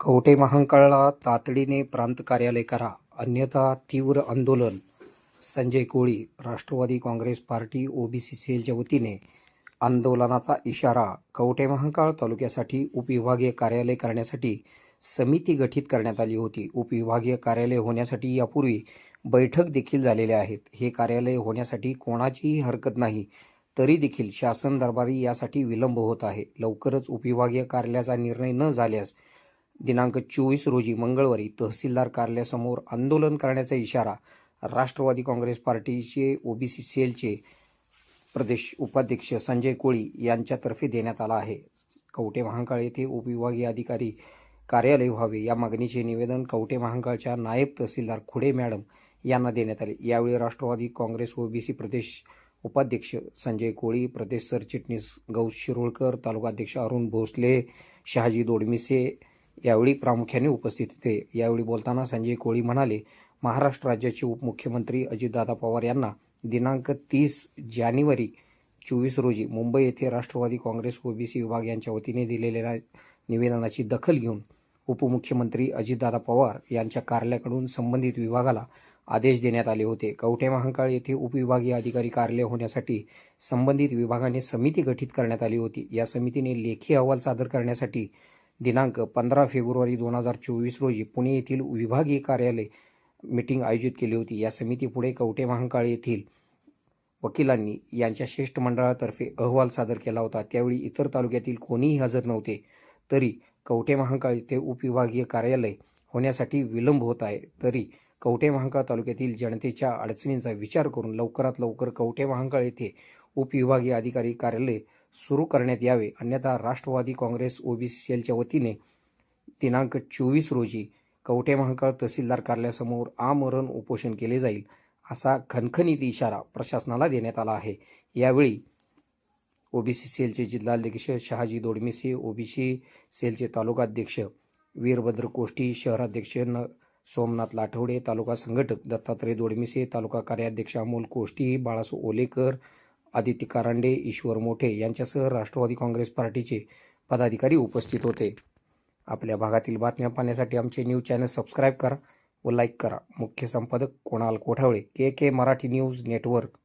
कवटे महांकाळला तातडीने प्रांत कार्यालय करा. अन्यथा तीव्र आंदोलन. Sanjay Koli Rashtrawadi Congress party OBC सेलच्या वतीने आंदोलनाचा इशारा कवटे महांकाळ तालुक्यासाठी उपविभागीय कार्यालय करण्यासाठी समिती गठीत करण्यात आली होती. उपविभागीय कार्यालय होण्यासाठी यापूर्वी बैठक देखील झालेल्या आहेत. हे कार्यालय होण्यासाठी कोणाचीही हरकत नाही तरी देखील शासन दरबारी यासाठी विलंब होत आहे. लवकरच उपविभागीय कार्यालयाचा निर्णय न झाल्यास दिनांक चोवीस रोजी मंगळवारी तहसीलदार कार्यालयासमोर आंदोलन करण्याचा इशारा राष्ट्रवादी काँग्रेस पार्टीचे ओबीसी सेलचे प्रदेश उपाध्यक्ष संजय कोळी यांच्यातर्फे देण्यात आला आहे. कवटे महांकाळ येथे उपविभागीय अधिकारी कार्यालय व्हावे या मागणीचे निवेदन कवटे महांकाळच्या नायब तहसीलदार खुडे मॅडम यांना देण्यात आले. यावेळी राष्ट्रवादी काँग्रेस ओबीसी प्रदेश उपाध्यक्ष संजय कोळी प्रदेश सरचिटणीस गौस शिरोळकर तालुकाध्यक्ष अरुण भोसले शहाजी दोडमिसे यावेळी प्रामुख्याने उपस्थित होते. यावेळी बोलताना संजय कोळी म्हणाले महाराष्ट्र राज्याचे उपमुख्यमंत्री अजितदादा पवार यांना दिनांक तीस जानेवारी चोवीस रोजी मुंबई येथे राष्ट्रवादी काँग्रेस ओबीसी विभाग यांच्या वतीने दिलेल्या निवेदनाची दखल घेऊन उपमुख्यमंत्री अजितदादा पवार यांच्या कार्यालयाकडून संबंधित विभागाला आदेश देण्यात आले होते. कवठे महांकाळ येथे उपविभागीय अधिकारी कार्यालय होण्यासाठी संबंधित विभागाने समिती गठीत करण्यात आली होती. या समितीने लेखी अहवाल सादर करण्यासाठी दिनांक पंधरा फेब्रुवारी दोन हजार चोवीस रोजी पुणे येथील विभागीय कार्यालय मीटिंग आयोजित केली होती. या समितीपुढे कवटे महांकाळ येथील वकिलांनी यांच्या शिष्टमंडळातर्फे अहवाल सादर केला होता. त्यावेळी इतर तालुक्यातील कोणीही हजर नव्हते. तरी कवठे महांकाळ येथे उपविभागीय कार्यालय होण्यासाठी विलंब होत आहे. तरी कवठे महांकाळ तालुक्यातील जनतेच्या अडचणींचा विचार करून लवकरात लवकर कवठे महांकाळ येथे उपविभागीय अधिकारी कार्यालय सुरू करण्यात यावे. अन्यथा राष्ट्रवादी काँग्रेस ओबीसी सेलच्या वतीने दिनांक चोवीस रोजी कवठे महाकाळ तहसीलदार कार्यालयासमोर आमरण उपोषण केले जाईल असा खनखनीत इशारा प्रशासनाला देण्यात आला आहे. यावेळी ओबीसी सेलचे जिल्हाध्यक्ष शहाजी दोडमिसे ओबीसी सेलचे तालुकाध्यक्ष वीरभद्र कोष्टी शहराध्यक्ष न सोमनाथ लाठवडे तालुका संघटक दत्तात्रय दोडमिसे तालुका कार्याध्यक्ष अमोल कोष्टी बाळासो ओलेकर आदित्य कारंडे ईश्वर मोठे यांच्यासह राष्ट्रवादी काँग्रेस पार्टीचे पदाधिकारी उपस्थित होते. आपल्या भागातील बातम्या पाहण्यासाठी आमचे न्यूज चॅनल सबस्क्राईब करा व लाईक करा. मुख्य संपादक Kunal Kothawale K K Marathi news network.